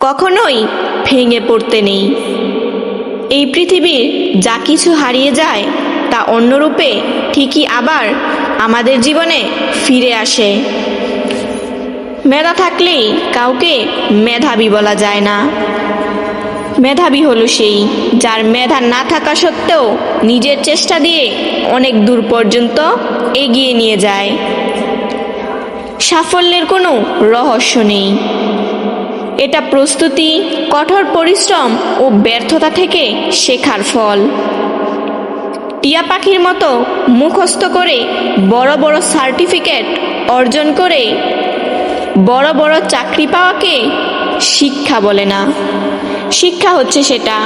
কখনোই ভেঙে পড়তে নেই। এই পৃথিবীর যা কিছু হারিয়ে যায়, তা অন্যরূপে ঠিকই আবার আমাদের জীবনে ফিরে আসে। মেধা থাকলেই কাউকে মেধাবী বলা যায় না। মেধাবী হলো সেই যার মেধা না থাকা সত্ত্বেও নিজের চেষ্টা দিয়ে অনেক দূর পর্যন্ত এগিয়ে নিয়ে যায়। সাফল্যের কোনো রহস্য নেই। এটা প্রস্তুতি, কঠোর পরিশ্রম ও ব্যর্থতা থেকে শেখার ফল। টিয়া পাখির মতো মুখস্থ করে বড় বড় সার্টিফিকেট অর্জন করে বড় বড় চাকরি পাওয়াকে শিক্ষা বলে না। শিক্ষা হচ্ছে সেটা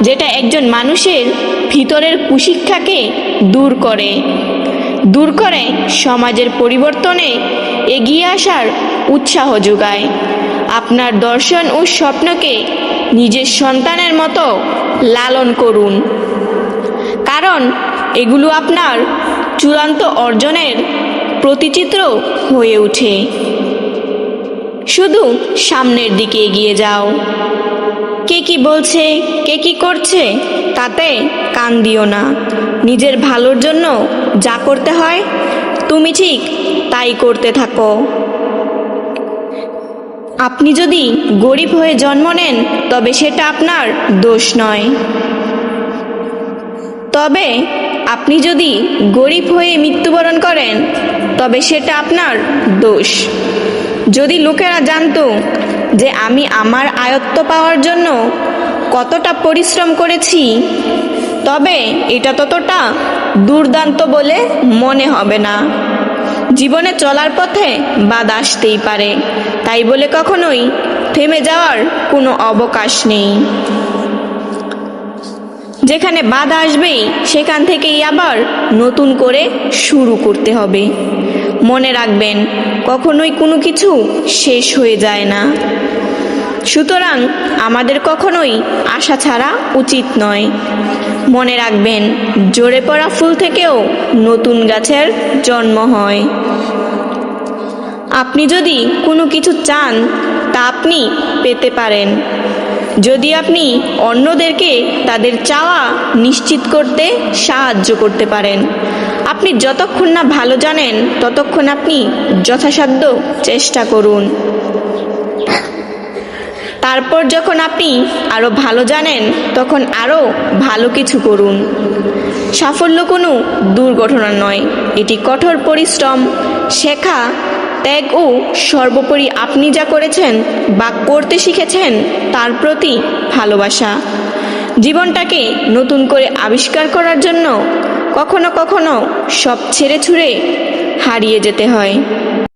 যেটা একজন মানুষের ভিতরের কুশিক্ষাকে দূর করে। দূর করে সমাজের পরিবর্তনে এগিয়ে আসার উৎসাহ যোগায়। আপনার দর্শন ও স্বপ্নকে নিজের সন্তানের মতো লালন করুন। কারণ এগুলো আপনার চূড়ান্ত অর্জনের প্রতিচিত্র হয়ে ওঠে। শুধু সামনের দিকে এগিয়ে যাও। কে কি বলছে, কে কি করছে, তাতে কান দিও না। নিজের ভালোর জন্য যা করতে হয়, তুমি ঠিক তাই করতে থাকো। আপনি যদি গরিব হয়ে জন্ম নেন, তবে সেটা আপনার দোষ নয়। তবে আপনি যদি গরিব হয়ে মৃত্যুবরণ করেন, তবে সেটা আপনার দোষ। যদি লোকেরা জানতো যে আমি আমার আয়ত্ত পাওয়ার জন্য কতটা পরিশ্রম করেছি, তবে এটা ততটা দুর্দান্ত বলে মনে হবে না। জীবনে চলার পথে বাধা আসতেই পারে। তাই বলে কখনোই থেমে যাওয়ার কোনো অবকাশ নেই। যেখানে বাধা আসবেই, সেখান থেকেই আবার নতুন করে শুরু করতে হবে। মনে রাখবেন, কখনোই কোনো কিছু শেষ হয়ে যায় না। সুতরাং আমাদের কখনোই আশা ছাড়া উচিত নয়। মনে রাখবেন, জোরে পড়া ফুল থেকেও নতুন গাছের জন্ম হয়। আপনি যদি কোনো কিছু চান, তা আপনি পেতে পারেন। যদি আপনি অন্যদেরকে তাদের চাওয়া নিশ্চিত করতে সাহায্য করতে পারেন। আপনি যতক্ষণ না ভালো জানেন, ততক্ষণ আপনি যথাসাধ্য চেষ্টা করুন। তারপর যখন আপনি আরও ভালো জানেন, তখন আরও ভালো কিছু করুন। সাফল্য কোনো দুর্ঘটনা নয়, এটি কঠোর পরিশ্রম, শেখা, ত্যাগ ও সর্বোপরি আপনি যা করেছেন বা করতে শিখেছেন তার প্রতি ভালোবাসা। জীবনটাকে নতুন করে আবিষ্কার করার জন্য কখনো কখনো সব ছেড়ে ছুড়ে হারিয়ে যেতে হয়।